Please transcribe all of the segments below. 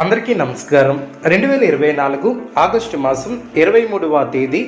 అందరికీ నమస్కారం. రెండు వేల ఇరవై నాలుగు ఆగస్టు మాసం ఇరవై మూడవ తేదీ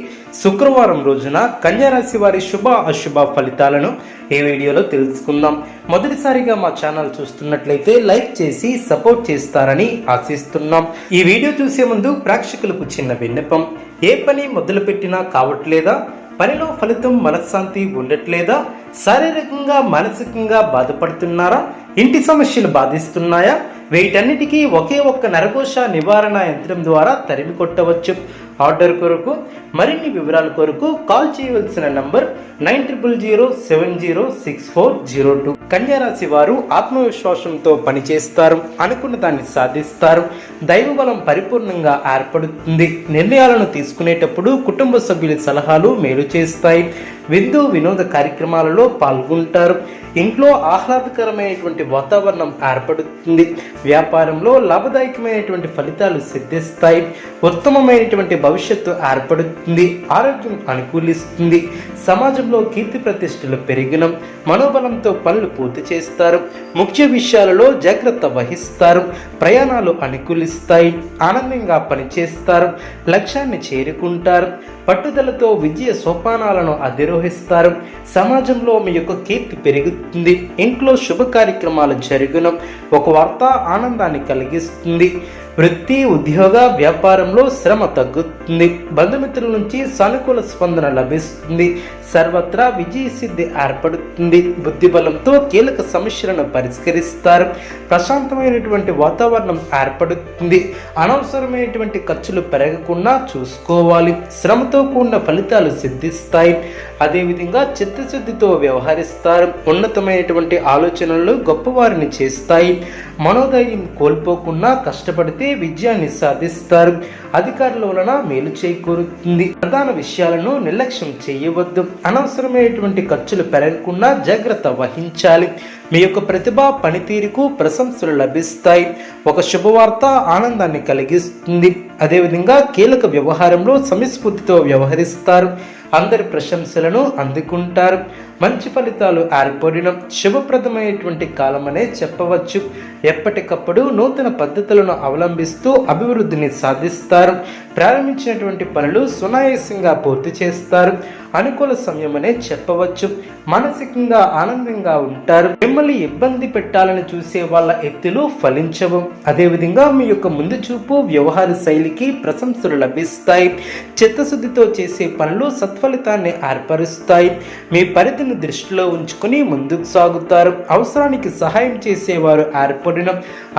శుక్రవారం రోజున కన్యారాశి వారి శుభ అశుభ ఫలితాలను ఈ వీడియోలో తెలుసుకుందాం. మొదటిసారిగా మా ఛానల్ చూస్తున్నట్లయితే లైక్ చేసి సపోర్ట్ చేస్తారని ఆశిస్తున్నాం. ఈ వీడియో చూసే ముందు ప్రేక్షకులకు చిన్న విన్నపం. ఏ పని మొదలుపెట్టినా కావట్లేదా? పనిలో ఫలితం మనశ్శాంతి ఉండట్లేదా? శారీరకంగా మానసికంగా బాధపడుతున్నారా? ఇంటి సమస్యలు బాధిస్తున్నాయా? వీటన్నిటికీ ఒకే ఒక్క నరకోశ నివారణ యంత్రం ద్వారా తరిమి కొట్టవచ్చు ఆర్డర్ కొరకు మరిన్ని వివరాల కొరకు కాల్ చేయవలసిన number nine triple zero seven zero six four zero two. కన్యారాశి వారు ఆత్మవిశ్వాసంతో పనిచేస్తారు అనుకున్న దాన్ని సాధిస్తారు. దైవబలం పరిపూర్ణంగా ఏర్పడుతుంది. నిర్ణయాలను తీసుకునేటప్పుడు కుటుంబ సభ్యుల సలహాలు మేలు చేస్తాయి. విందు వినోద కార్యక్రమాలలో పాల్గొంటారు. ఇంట్లో ఆహ్లాదకరమైనటువంటి వాతావరణం ఏర్పడుతుంది. వ్యాపారంలో లాభదాయకమైనటువంటి ఫలితాలు సిద్ధిస్తాయి. ఉత్తమమైనటువంటి భవిష్యత్తు ఏర్పడుతుంది ఆరోగ్యం అనుకూలిస్తుంది. సమాజంలో కీర్తి ప్రతిష్టలు పెరిగిన మనోబలంతో పనులు పూర్తి చేస్తారు. ముఖ్య విషయాలలో జాగ్రత్త వహిస్తారు. ప్రయాణాలు అనుకూలిస్తాయి. ఆనందంగా పనిచేస్తారు. లక్ష్యాన్ని చేరుకుంటారు. పట్టుదలతో విజయ సోపానాలను అధిరోహిస్తారు. సమాజంలో మీ యొక్క కీర్తి పెరుగుతుంది. ఇంట్లో శుభ కార్యక్రమాలు జరుగును. ఒక వార్త ఆనందాన్ని కలిగిస్తుంది. వృత్తి ఉద్యోగ వ్యాపారంలో శ్రమ తగ్గుతుంది. బంధుమిత్రుల నుంచి సానుకూల స్పందన లభిస్తుంది. సర్వత్రా విజయ సిద్ధి ఏర్పడుతుంది. బుద్ధిబలంతో కీలక సమస్యలను పరిష్కరిస్తారు. ప్రశాంతమైనటువంటి వాతావరణం ఏర్పడుతుంది. అనవసరమైనటువంటి ఖర్చులు పెరగకుండా చూసుకోవాలి. శ్రమతో కూడిన ఫలితాలు సిద్ధిస్తాయి. అదేవిధంగా చిత్తశుద్ధితో వ్యవహరిస్తారు. ఉన్నతమైనటువంటి ఆలోచనలు గొప్పవారిని చేస్తాయి. మనోధైర్యం కోల్పోకుండా కష్టపడితే విజయాన్ని సాధిస్తారు. అధికారుల వలన మేలు చేకూరుతుంది. ప్రధాన విషయాలను నిర్లక్ష్యం చేయవద్దు. అనవసరమైనటువంటి ఖర్చులు పెరగకుండా జాగ్రత్త వహించాలి. మీ యొక్క ప్రతిభ పనితీరుకు ప్రశంసలు లభిస్తాయి. ఒక శుభవార్త ఆనందాన్ని కలిగిస్తుంది. అదేవిధంగా కీలక వ్యవహారంలో సమస్ఫూర్తితో వ్యవహరిస్తారు. అందరి ప్రశంసలను అందుకుంటారు. మంచి ఫలితాలు ఏర్పడిన శుభప్రదమైనటువంటి కాలమనే చెప్పవచ్చు. ఎప్పటికప్పుడు నూతన పద్ధతులను అవలంబిస్తూ అభివృద్ధిని సాధిస్తారు. ప్రారంభించినటువంటి పనులు సునాయాసంగా పూర్తి చేస్తారు. అనుకూల సమయమనే చెప్పవచ్చు. మానసికంగా ఆనందంగా ఉంటారు. మిమ్మల్ని ఇబ్బంది పెట్టాలని చూసే వాళ్ళ ఎత్తులు ఫలించవు. అదేవిధంగా మీ యొక్క ముందు చూపు వ్యవహార శైలికి ప్రశంసలు లభిస్తాయి. చిత్తశుద్ధితో చేసే పనులు సత్ఫలితాన్ని ఏర్పరుస్తాయి. మీ పరిధిని దృష్టిలో ఉంచుకుని ముందుకు సాగుతారు. అవసరానికి సహాయం చేసేవారు ఏర్పడిన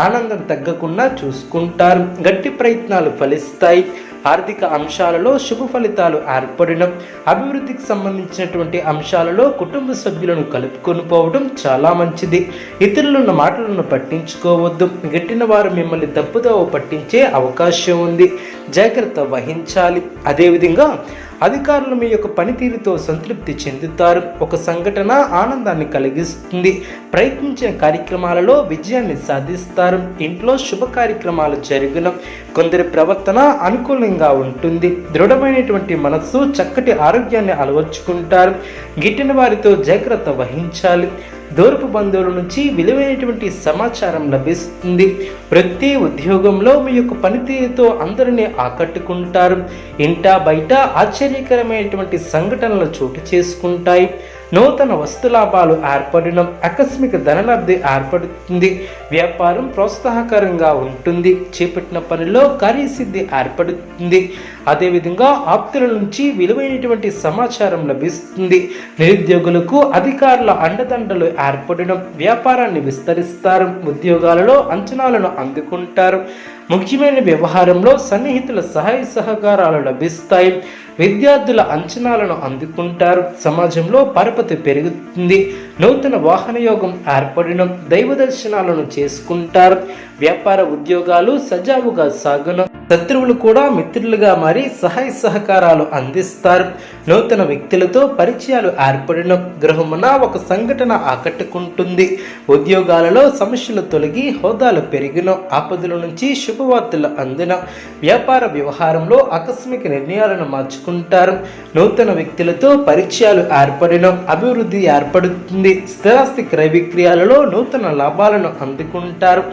ఆనందం తగ్గకుండా చూసుకుంటారు. గట్టి ప్రయత్నాలు ఫలిస్తాయి. ఆర్థిక అంశాలలో శుభ ఫలితాలు ఏర్పడిన అభివృద్ధికి సంబంధించినటువంటి అంశాలలో కుటుంబ సభ్యులను కలుపుకొని పోవడం చాలా మంచిది. ఇతరులను మాటలను పట్టించుకోవద్దు. గట్టిన వారు మిమ్మల్ని తప్పుదోవ పట్టించే అవకాశం ఉంది. జాగ్రత్త వహించాలి. అదేవిధంగా అధికారులు మీ యొక్క పనితీరుతో సంతృప్తి చెందుతారు. ఒక సంఘటన ఆనందాన్ని కలిగిస్తుంది. ప్రయత్నించిన కార్యక్రమాలలో విజయాన్ని సాధిస్తారు. ఇంట్లో శుభ కార్యక్రమాలు జరుగున కొందరి ప్రవర్తన అనుకూలంగా ఉంటుంది. దృఢమైనటువంటి మనస్సు చక్కటి ఆరోగ్యాన్ని అలవర్చుకుంటారు. గిట్టిన వారితో జాగ్రత్త వహించాలి. దూరపు బంధువుల నుంచి విలువైనటువంటి సమాచారం లభిస్తుంది. ప్రతి ఉద్యోగంలో మీ యొక్క పనితీరుతో అందరినీ ఆకట్టుకుంటారు. ఇంటా బయట ఆశ్చర్యకరమైనటువంటి సంఘటనలు చోటు చేసుకుంటాయి. నూతన వస్తులాభాలు ఏర్పడడం ఆకస్మిక ధనలబ్ధి ఏర్పడుతుంది. వ్యాపారం ప్రోత్సాహకరంగా ఉంటుంది. చేపట్టిన పనిలో కార్యసిద్ధి ఏర్పడుతుంది. అదేవిధంగా ఆప్తుల నుంచి విలువైనటువంటి సమాచారం లభిస్తుంది. నిరుద్యోగులకు అధికారుల అండదండలు ఏర్పడడం వ్యాపారాన్ని విస్తరిస్తారు ఉద్యోగాలలో అంచనాలను అందుకుంటారు. ముఖ్యమైన వ్యవహారంలో సన్నిహితుల సహాయ సహకారాలు లభిస్తాయి. విద్యార్థుల అంచనాలను అందుకుంటారు. సమాజంలో పరపతి పెరుగుతుంది. నూతన వాహన యోగం ఏర్పడడం దైవ దర్శనాలను చేసుకుంటారు. వ్యాపార ఉద్యోగాలు సజావుగా సాగును. శత్రువులు కూడా మిత్రులుగా మారి సహాయ సహకారాలు అందిస్తారు. నూతన వ్యక్తులతో పరిచయాలు ఏర్పడిన గృహమున ఒక సంఘటన ఆకట్టుకుంటుంది. ఉద్యోగాలలో సమస్యలు తొలగి హోదాలు పెరిగిన ఆపదల నుంచి శుభవార్తలు అందిన వ్యాపార వ్యవహారంలో ఆకస్మిక నిర్ణయాలను మార్చుకుంటారు. నూతన వ్యక్తులతో పరిచయాలు ఏర్పడిన అభివృద్ధి ఏర్పడుతుంది. స్థిరాస్తి క్రయ విక్రయాలలో నూతన లాభాలను అందుకుంటారు.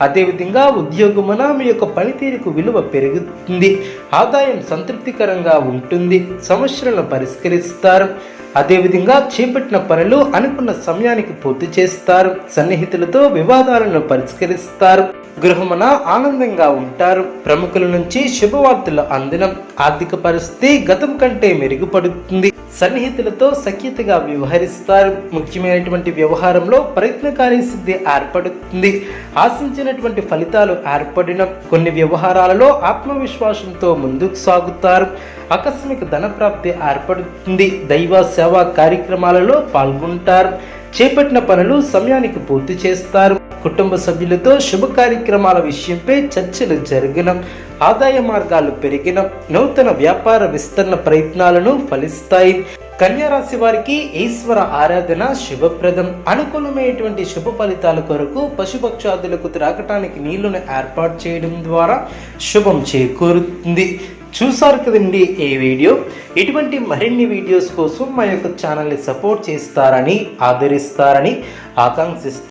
అదేవిధంగా ఉద్యోగమున మీ యొక్క పనితీరుకు విలువ పెరుగుతుంది. ఆదాయం సంతృప్తికరంగా ఉంటుంది. సమస్యలను పరిష్కరిస్తారు. అదేవిధంగా చేపట్టిన పనులు అనుకున్న సమయానికి పూర్తి చేస్తారు. సన్నిహితులతో వివాదాలను పరిష్కరిస్తారు. గృహమున ఆనందంగా ఉంటారు. ప్రముఖుల నుంచి శుభవార్తలు అందడం ఆర్థిక పరిస్థితి గతం కంటే మెరుగుపడుతుంది. సన్నిహితులతో సఖ్యతగా వ్యవహరిస్తారు. ముఖ్యమైనటువంటి వ్యవహారంలో ప్రయత్నకారి సిద్ధి ఏర్పడుతుంది. ఆశించినటువంటి ఫలితాలు ఏర్పడిన కొన్ని వ్యవహారాలలో ఆత్మవిశ్వాసంతో ముందుకు సాగుతారు. ఆకస్మిక ధనప్రాప్తి ఏర్పడుతుంది. దైవ సేవా కార్యక్రమాలలో పాల్గొంటారు. చేపట్టిన పనులు సమయానికి పూర్తి చేస్తారు. కుటుంబ సభ్యులతో శుభ కార్యక్రమాల విషయంపై చర్చలు జరిగిన ఆదాయ మార్గాలు పెరిగిన నూతన వ్యాపార విస్తరణ ప్రయత్నాలను ఫలిస్తాయి. కన్యా రాశి వారికి ఈశ్వర ఆరాధన శుభప్రదం. అనుకూలమైనటువంటి శుభ ఫలితాల కొరకు పశుపక్షాదులకు త్రాగటానికి నీళ్ళను ఏర్పాటు చేయడం ద్వారా శుభం చేకూరుతుంది. చూసారు కదండి ఈ వీడియో? ఇటువంటి మరిన్ని వీడియోస్ కోసం మా యొక్క ఛానల్ని సపోర్ట్ చేస్తారని ఆదరిస్తారని ఆకాంక్షిస్తారు